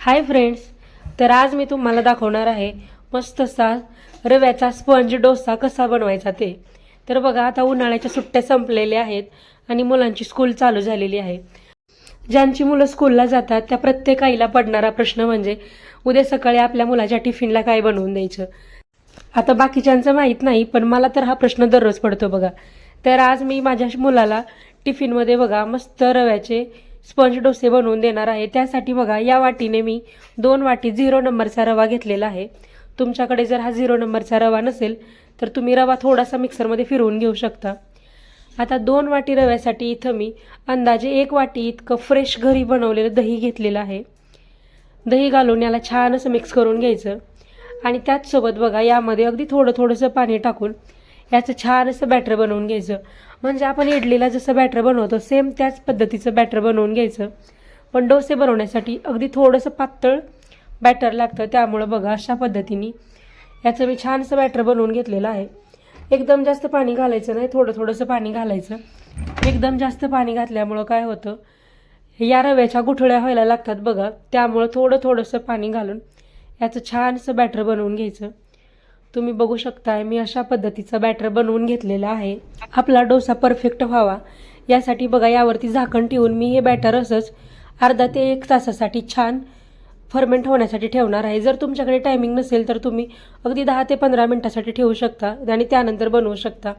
Hi friends तर आज मी तुम्हाला दाखवणार आहे मस्त असा रव्याचा स्पंज डोसा कसा बनवायचा ते. तर बघा आता उन्हाळ्याच्या सुट्ट्या संपलेल्या आहेत आणि मुलांची स्कूल चालू झालेली आहे. ज्यांची मुलं स्कूलला जातात त्या प्रत्येक आईला पडणारा प्रश्न म्हणजे उद्या सकाळी आपल्या मुलाच्या टिफिनला काय बनवून द्यायचं? आता बाकीच्यांचं माहीत नाही पण मला तर हा प्रश्न दररोज पडतो बघा. तर आज मी माझ्या मुलाला टिफिनमध्ये बघा मस्त रव्याचे स्पंज डोसे बनवून देणार आहे. त्यासाठी बघा या वाटीने मी दोन वाटी झिरो नंबरचा रवा घेतलेला आहे. तुमच्याकडे जर हा झिरो नंबरचा रवा नसेल तर तुम्ही रवा थोडासा मिक्सरमध्ये फिरवून घेऊ शकता. आता दोन वाटी रव्यासाठी इथं मी अंदाजे एक वाटी इतकं फ्रेश घरी बनवलेलं दही घेतलेलं आहे. दही घालून याला छान असं मिक्स करून घ्यायचं. आणि त्याचसोबत बघा यामध्ये अगदी थोडं थोडंसं पाणी टाकून याचं छान असं बॅटर बनवून घ्यायचं. म्हणजे आपण इडलीला जसं बॅटर बनवतो सेम त्याच पद्धतीचं बॅटर बनवून घ्यायचं. पण डोसे बनवण्यासाठी अगदी थोडंसं पातळ बॅटर लागतं त्यामुळं बघा अशा पद्धतीने याचं मी छानसं बॅटर बनवून घेतलेलं आहे. एकदम जास्त पाणी घालायचं नाही थोडं थोडंसं पाणी घालायचं. एकदम जास्त पाणी घातल्यामुळं काय होतं या रव्याच्या गुठळ्या व्हायला लागतात बघा त्यामुळं थोडं थोडंसं पाणी घालून याचं छानसं बॅटर बनवून घ्यायचं. तुम्ही बघू शकताय मी अशा पद्धतीचा बॅटर बनवून घेतलेला आहे. आपला डोसा परफेक्ट व्हावा. यासाठी बघा यावरती झाकण ठेवून मी हे बॅटर असंच अर्धा ते एक तासासाठी छान फर्मेंट होण्यासाठी ठेवणार आहे. जर तुमच्याकडे टायमिंग नसेल तर तुम्ही अगदी दहा ते पंधरा मिनटासाठी ठेवू शकता आणि त्यानंतर बनवू शकता.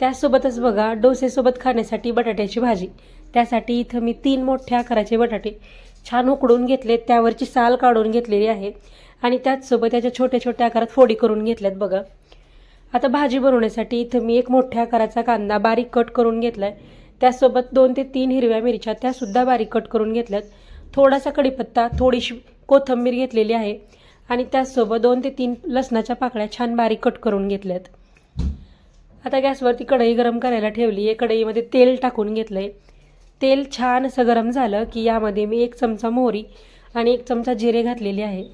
त्यासोबतच बघा डोसेसोबत खाण्यासाठी बटाट्याची भाजी. त्यासाठी इथं मी तीन मोठ्या आकाराचे बटाटे छान उकडून घेतले त्यावरची साल काढून घेतलेली आहे. आणि त्याचसोबत त्याच्या छोट्या छोट्या आकारात फोडी करून घेतल्यात बघा. आता भाजी बनवण्यासाठी इथं मी एक मोठ्या आकाराचा कांदा बारीक कट करून घेतला आहे त्यासोबत दोन ते तीन हिरव्या मिरच्या त्यासुद्धा बारीक कट करून घेतल्यात. थोडासा कढीपत्ता थोडीशी कोथिंबीर घेतलेली आहे आणि त्याचसोबत दोन ते तीन लसणाच्या पाकळ्या छान बारीक कट करून घेतल्यात. आता गॅसवरती कढई गरम करायला ठेवली आहे. कढईमध्ये तेल टाकून घेतलं आहे तेल छान असं गरम झालं की यामध्ये मी एक चमचा मोहरी आणि एक चमचा जिरे घातलेले आहे.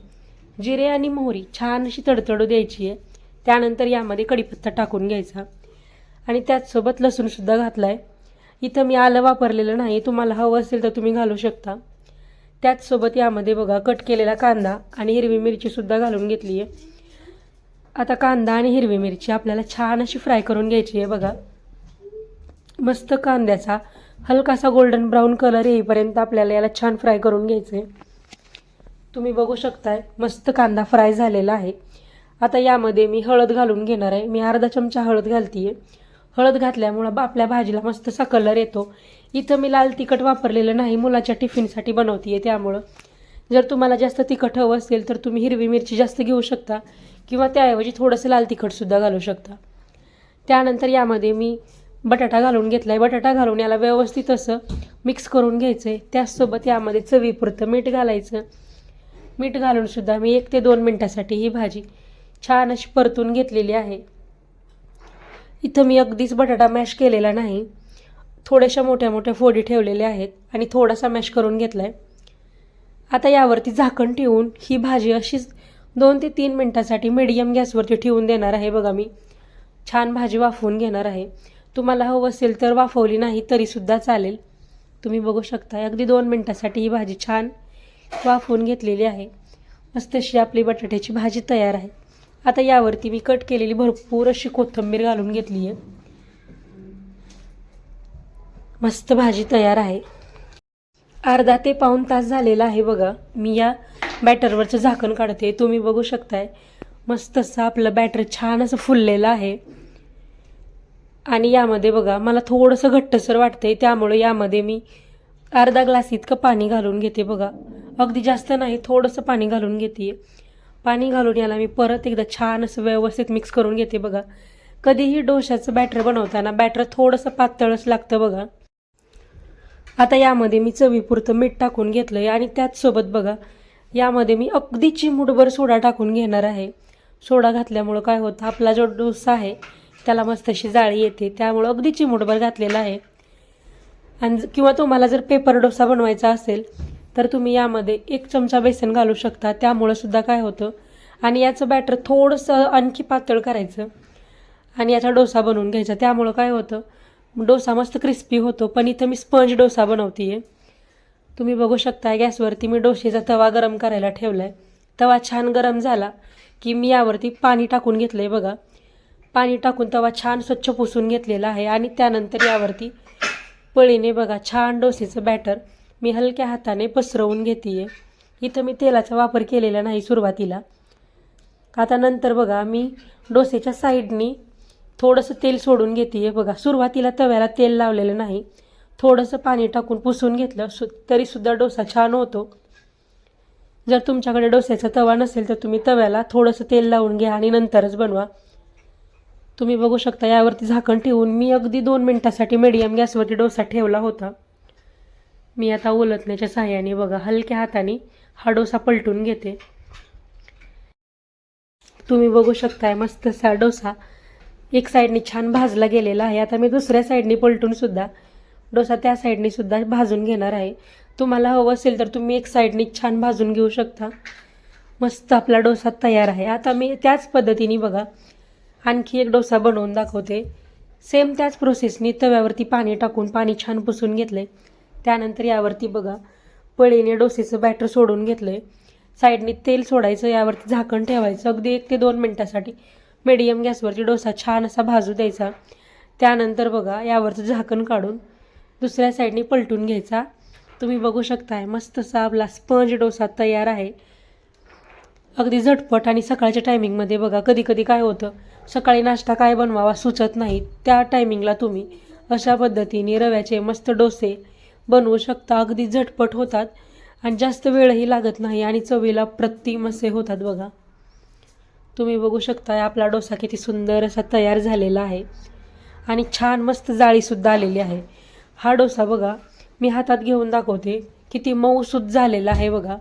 जिरे आणि मोहरी छान अशी तडतडू द्यायची आहे. त्यानंतर यामध्ये कढीपत्ता टाकून घ्यायचा. आणि त्याचसोबत लसूणसुद्धा घातला आहे इथं मी आलं वापरलेलं नाही. तुम्हाला हवं असेल तर तुम्ही घालू शकता. त्याचसोबत यामध्ये बघा कट केलेला कांदा आणि हिरवी मिरचीसुद्धा घालून घेतली आहे. आता कांदा आणि हिरवी मिरची आपल्याला छान अशी फ्राय करून घ्यायची आहे बघा. मस्त कांद्याचा हलकासा गोल्डन ब्राऊन कलर येईपर्यंत आपल्याला याला छान फ्राय करून घ्यायचं आहे तुम्ही बघू शकताय मस्त कांदा फ्राय झालेला आहे. आता यामध्ये मी हळद घालून घेणार आहे. मी अर्धा चमचा हळद घालते आहे हळद घातल्यामुळं बा- आपल्या भाजीला मस्त असा कलर येतो. इथं मी लाल तिखट वापरलेलं नाही मुलाच्या टिफिनसाठी बनवते आहे त्यामुळं. जर तुम्हाला जास्त तिखट हवं असेल तर तुम्ही हिरवी मिरची जास्त घेऊ शकता किंवा त्याऐवजी थोडंसं लाल तिखटसुद्धा घालू शकता. त्यानंतर यामध्ये मी बटाटा घालून घेतला आहे बटाटा घालून याला व्यवस्थित असं मिक्स करून घ्यायचं आहे त्याचसोबत यामध्ये चवीपुरतं मीठ घालायचं. मीठ घालूनसुद्धा मी एक ते दोन मिनटासाठी ही भाजी छान अशी परतून घेतलेली आहे. इथं मी अगदीच बटाटा मॅश केलेला नाही. थोड्याशा मोठ्या मोठ्या फोडी ठेवलेल्या आहेत आणि थोडासा मॅश करून घेतला आहे आता यावरती झाकण ठेवून ही भाजी अशीच दोन ते तीन मिनटासाठी मीडियम गॅसवरती ठेवून देणार आहे बघा मी. छान भाजी वाफवून घेणार आहे. तुम्हाला हवं असेल तर वाफवली नाही तरीसुद्धा चालेल. तुम्ही बघू शकता अगदी दोन मिनटासाठी ही भाजी छान वाफवून घेतलेली आहे. मस्त अशी आपली बटाट्याची भाजी तयार आहे. आता यावरती मी कट केलेली भरपूर अशी कोथिंबीर घालून घेतली आहे मस्त भाजी तयार आहे. अर्धा ते पाऊण तास झालेला आहे बघा. मी या बॅटरवरचं झाकण काढते. तुम्ही बघू शकताय. मस्त असं आपलं बॅटर छान असं फुललेलं आहे. आणि यामध्ये बघा मला थोडंसं घट्टसर वाटतंय. त्यामुळे यामध्ये मी अर्धा ग्लास इतकं पाणी घालून घेते बघा. अगदी जास्त नाही थोडंसं पाणी घालून घेते पाणी घालून याला मी परत एकदा छान असं व्यवस्थित मिक्स करून घेते बघा. कधीही डोशाचं बॅटर बनवताना बॅटर थोडंसं पातळच लागतं बघा. आता यामध्ये मी चवीपुरतं मीठ टाकून घेतलं आहे आणि त्याचसोबत बघा यामध्ये मी अगदी चिमूटभर सोडा टाकून घेणार आहे. सोडा घातल्यामुळं काय होतं आपला जो डोसा आहे त्याला मस्त अशी जाळी येते त्यामुळं अगदी चिमूटभर घातलेला आहे. आणि ज- किंवा तुम्हाला जर पेपर डोसा बनवायचा असेल तर तुम्ही यामध्ये एक चमचा बेसन घालू शकता. त्यामुळं सुद्धा काय होतं आणि याचं बॅटर थोडंसं आणखी पातळ करायचं आणि याचा डोसा बनवून घ्यायचा. त्यामुळं काय होतं डोसा मस्त क्रिस्पी होतो पण इथं मी स्पंज डोसा बनवते आहे तुम्ही बघू शकता गॅसवरती मी डोसेचा तवा गरम करायला ठेवला आहे तवा छान गरम झाला की मी यावरती पाणी टाकून घेतलं आहे बघा. पाणी टाकून तवा छान स्वच्छ पुसून घेतलेला आहे आणि त्यानंतर यावरती पळीने बघा छान डोसेचं बॅटर मी हलक्या हाताने पसरवून घेते आहे इथं मी तेलाचा वापर केलेला नाही सुरुवातीला. आता नंतर बघा मी डोसेच्या साईडनी थोडंसं तेल सोडून घेते आहे बघा सुरुवातीला तव्याला तेल लावलेलं नाही. थोडंसं पाणी टाकून पुसून घेतलं सु तरीसुद्धा डोसा छान होतो. जर तुमच्याकडे डोस्याचा तवा नसेल तर तुम्ही तव्याला थोडंसं तेल लावून घ्या आणि नंतरच बनवा. तुम्ही बघू शकता यावरती झाकण ठेवून मी अगदी दोन मिनटासाठी मिडियम गॅसवरती डोसा ठेवला होता. मी आता उलटण्याच्या साह्याने बघा हलक्या हाताने हा डोसा पलटून घेते. तुम्ही बघू शकताय मस्तसा डोसा एक साईडने छान भाजला गेलेला आहे. आता मी दुसऱ्या साईडने पलटून सुद्धा डोसा त्या साईडने सुद्धा भाजून घेणार आहे. तुम्हाला हवं असेल तर तुम्ही एक साईडने छान भाजून घेऊ शकता. मस्त आपला डोसा तयार आहे. आता मी त्याच पद्धतीने बघा आणखी एक डोसा बनवून दाखवते. सेम त्याच प्रोसेसनी तव्यावरती पाणी टाकून पाणी छान पुसून घेतले त्यानंतर यावरती बघा पळीने डोसेचं बॅटर सोडून घेतलं आहे साईडने तेल सोडायचं यावरती झाकण ठेवायचं. अगदी एक ते दोन मिनटासाठी मिडियम गॅसवरती डोसा छान असा भाजू द्यायचा. त्यानंतर बघा यावरचं झाकण काढून दुसऱ्या साईडने पलटून घ्यायचा. तुम्ही बघू शकताय मस्त असा आपला स्पंज डोसा तयार आहे. अगदी झटपट आणि सकाळच्या टायमिंगमध्ये बघा कधी कधी काय होतं सकाळी नाश्ता काय बनवावा सुचत नाही. त्या टायमिंगला तुम्ही अशा पद्धतीने रव्याचे मस्त डोसे बनवू शकता. अगदी झटपट होतात आणि जास्त वेळही लागत नाही आणि चवीला प्रतिम असे होतात बघा. तुम्ही बघू शकता आपला डोसा किती सुंदर असा तयार झालेला आहे. आणि छान मस्त जाळीसुद्धा आलेली आहे. हा डोसा बघा मी हातात घेऊन दाखवते. किती मऊसूद झालेला आहे बघा.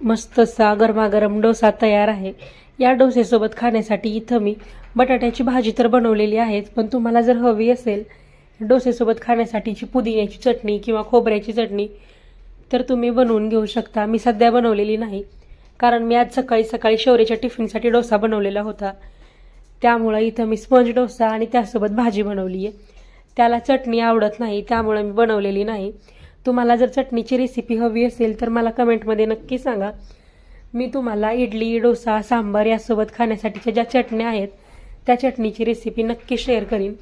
मस्त असा गरमागरम डोसा तयार आहे. या डोसेसोबत खाण्यासाठी इथं मी बटाट्याची भाजी तर बनवलेली आहेच पण तुम्हाला जर हवी असेल डोसेसोबत खाण्यासाठीची पुदिन्याची चटणी किंवा खोबऱ्याची चटणी तर तुम्ही बनवून घेऊ शकता. मी सध्या बनवलेली नाही कारण मी आज सकाळी सकाळी शौर्याच्या टिफिनसाठी डोसा बनवलेला होता. त्यामुळं इथं मी स्पंज डोसा आणि त्यासोबत भाजी बनवली आहे. त्याला चटणी आवडत नाही त्यामुळं मी बनवलेली नाही. तुम्हाला जर चटणीची रेसिपी हवी असेल तर मला कमेंटमध्ये नक्की सांगा. मी तुम्हाला इडली डोसा सांबार यासोबत खाण्यासाठीच्या ज्या चटण्या आहेत त्या चटणीची रेसिपी नक्की शेअर करीन.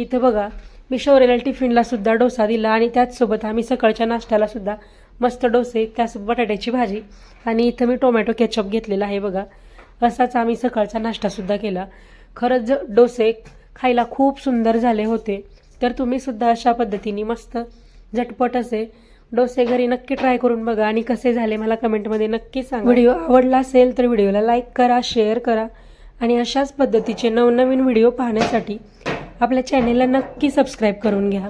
इथं बघा मी शौर्याला टिफिनला सुद्धा डोसा दिला आणि त्याचसोबत आम्ही सकाळच्या नाश्त्याला सुद्धा मस्त डोसे त्यासोबत बटाट्याची भाजी आणि इथं मी टोमॅटो केचप घेतलेला आहे बघा. असाच आम्ही सकाळचा नाश्तासुद्धा केला. खरंच ज- डोसे खायला खूप सुंदर झाले होते. तर तुम्ही सुद्धा अशा पद्धतीने मस्त झटपट असे डोसे घरी नक्की ट्राय करून बघा आणि कसे झाले मला कमेंटमध्ये नक्की सांगा. व्हिडिओ आवडला असेल तर व्हिडिओला लाईक करा शेअर करा आणि अशाच पद्धतीचे नवनवीन व्हिडिओ पाहण्यासाठी आपल्या चॅनेलला नक्की सबस्क्राईब करून घ्या.